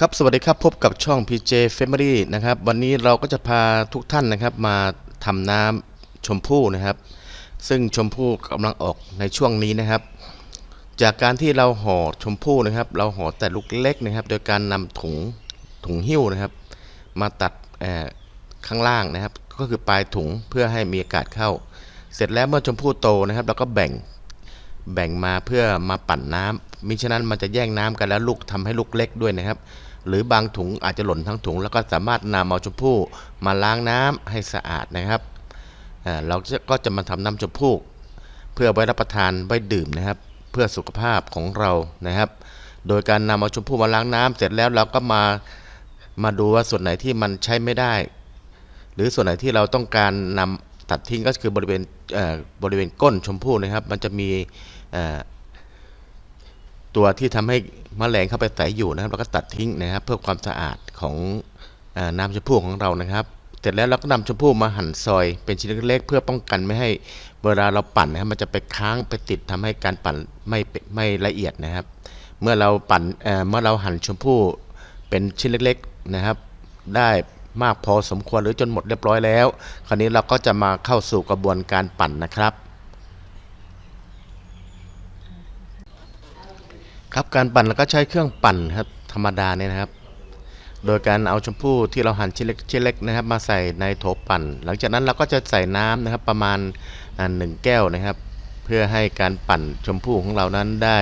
ครับสวัสดีครับพบกับช่อง PJ Family นะครับวันนี้เราก็จะพาทุกท่านนะครับมาทำน้ำชมพู่นะครับ ซึ่งชมพู่กำลังออกในช่วงนี้นะครับ จากการที่เราห่อชมพู่นะครับ เราห่อแต่ลูกเล็กนะครับ โดยการนำถุงถุงหิ้วนะครับ มาตัดข้างล่างนะครับ ก็คือปลายถุงเพื่อให้มีอากาศเข้า เสร็จแล้วเมื่อชมพู่โตนะครับเราก็แบ่งแบ่งมาเพื่อมาปั่นน้ำมิฉะนั้นมันจะแย่งน้ำกันแล้วลูกทำให้ลูกเล็กด้วยนะครับ หรือบางถุงอาจจะหล่นทั้งถุง แล้วก็สามารถนำเอาชมพู่มาล้างน้ำให้สะอาดนะครับเราจะก็จะมาทำน้ำชมพู่เพื่อไว้รับประทานไว้ดื่มนะครับ เพื่อสุขภาพของเรานะครับ โดยการนำเอาชมพู่มาล้างน้ำเสร็จแล้วเราก็มามาดูว่าส่วนไหนที่มันใช้ไม่ได้ หรือส่วนไหนที่เราต้องการนำตัดทิ้งก็คือบริเวณเบริเวณก้นชมพู่นะครับ มันจะมีอ ตัวที่ทำให้แมลงเข้าไปใส่อยู่นะครับ เราก็ตัดทิ้งนะครับ เพื่อความสะอาดของอน้ำชมพู่ของเรานะครับ เสร็จแล้วเราก็นำชมพู่มาหั่นซอย เป็นชิ้นเล็กๆเพื่อป้องกันไม่ให้เวลาเราปั่นนะครับมันจะไปค้างไปติดทำให้การปั่นไม่ไม่ละเอียดนะครับ เมื่อเราปั่นเเมื่อเราหั่นชมพู่เป็นชิ้นเล็กๆนะครับ ได้มากพอสมควรหรือจนหมดเรียบร้อยแล้ว คราวนี้เราก็จะมาเข้าสู่กระบวนการปั่นนะครับ ครับการปั่นเราก็ใช้เครื่องปั่นครับธรรมดาเนี่ยนะครับ โดยการเอาชมพู่ที่เราหั่นชิ้นเล็กชิ้นเล็กนะครับ มาใส่ในโถปั่น หลังจากนั้นเราก็จะใส่น้ำนะครับประมาณหนึ่งแก้วนะครับ เพื่อให้การปั่นชมพู่ของเรานั้นได้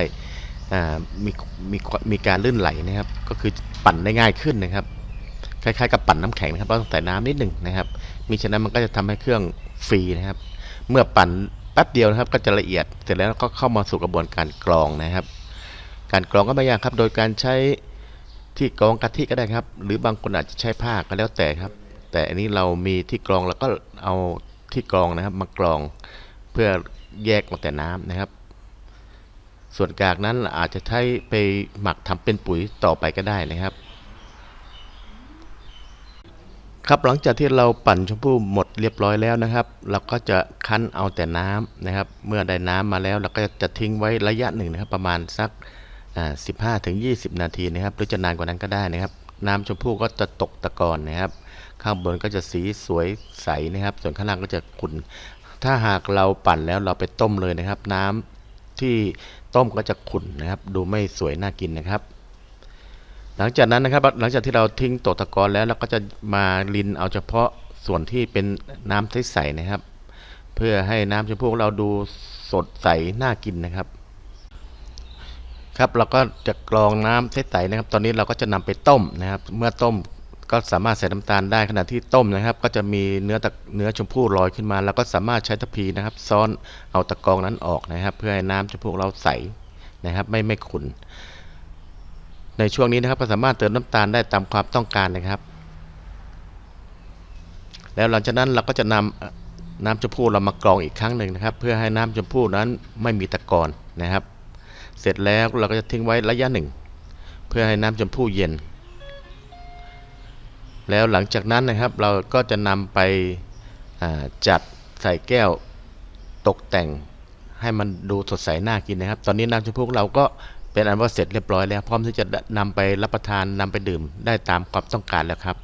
มีมีมีการลื่นไหลนะครับ ก็คือปั่นได้ง่ายขึ้นนะครับ คล้ายๆกับปั่นน้ำแข็งนะครับเราต้องใส่น้ำนิดหนึ่งนะครับมิฉะนั้นมันก็จะทำให้เครื่องฟรีนะครับ เมื่อปั่นแป๊บเดียวนะครับ ก็จะละเอียดเสร็จแล้วก็เข้ามาสู่กระบวนการกรองนะครับ การกรองก็ไม่ยากครับ โดยการใช้ที่กรองกะทิก็ได้ครับ หรือบางคนอาจจะใช้ผ้าก็แล้วแต่ครับ แต่อันนี้เรามีที่กรองเราก็เอาที่กรองนะครับ มากรองเพื่อแยกออกแต่น้ำนะครับ ส่วนกากนั้นอาจจะใช้ไปหมักทำเป็นปุ๋ยต่อไปก็ได้นะครับ ครับหลังจากที่เราปั่นชมพู่หมดเรียบร้อยแล้วนะครับ เราก็จะคั้นเอาแต่น้ำนะครับ เมื่อได้น้ำมาแล้วเราก็จะทิ้งไว้ระยะหนึ่งนะครับ ประมาณสัก สิบห้าถึงยี่สิบนาทีนะครับ หรือจะนานกว่านั้นก็ได้นะครับ น้ำชมพู่ก็จะตกตะกอนนะครับ ข้างบนก็จะสีสวยใสนะครับ ส่วนข้างล่างก็จะขุ่นถ้าหากเราปั่นแล้วเราไปต้มเลยนะครับ น้ำที่ต้มก็จะขุ่นนะครับ ดูไม่สวยน่ากินนะครับ หลังจากนั้นนะครับ หลังจากที่เราทิ้งตกตะกอนแล้วเราก็จะมาลินเอาเฉพาะส่วนที่เป็นน้ำใสๆนะครับ เพื่อให้น้ำชมพู่เราดูสดใสน่ากินนะครับ ครับเราก็จะกรองน้ำใสๆนะครับ ตอนนี้เราก็จะนำไปต้มนะครับ เมื่อต้มก็สามารถใส่น้ำตาลได้ขณะที่ต้มนะครับ ก็จะมีเนื้อตะเนื้อชมพู่ลอยขึ้นมา แล้วก็สามารถใช้ตะพีนะครับ ซ้อนเอาตะกรองนั้นออกนะครับ เพื่อให้น้ำชมพู่เราใสนะครับ ไม่ไม่ขุ่นในช่วงนี้นะครับก็สามารถเติมน้ำตาลได้ตามความต้องการนะครับ แล้วหลังจากนั้นเราก็จะนำเอ่อน้ำชมพู่เรามากรองอีกครั้งหนึ่งนะครับ เพื่อให้น้ำชมพู่นั้นไม่มีตะกอนนะครับ เสร็จแล้วเราก็จะทิ้งไว้ระยะหนึ่ง เพื่อให้น้ำชมพู่เย็น แล้วหลังจากนั้นนะครับเราก็จะนำไปจัดใส่แก้วตกแต่งให้มันดูสดใสน่ากินนะครับ ตอนนี้น้ำชมพู่เราก็เป็นอันว่าเสร็จเรียบร้อยแล้ว พร้อมที่จะนำไปรับประทานนำไปดื่มได้ตามความต้องการแล้วครับ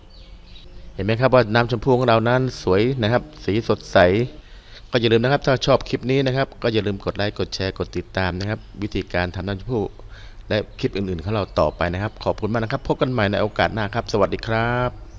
เห็นไหมครับว่าน้ำชมพู่ของเรานั้นสวยนะครับ สีสดใส ก็อย่าลืมนะครับถ้าชอบคลิปนี้นะครับ ก็อย่าลืมกดไลค์กดแชร์กดติดตามนะครับ วิธีการทำน้ำชมพู่และคลิปอื่นๆของเราต่อไปนะครับ ขอบคุณมากนะครับ พบกันใหม่ในโอกาสหน้าครับ สวัสดีครับ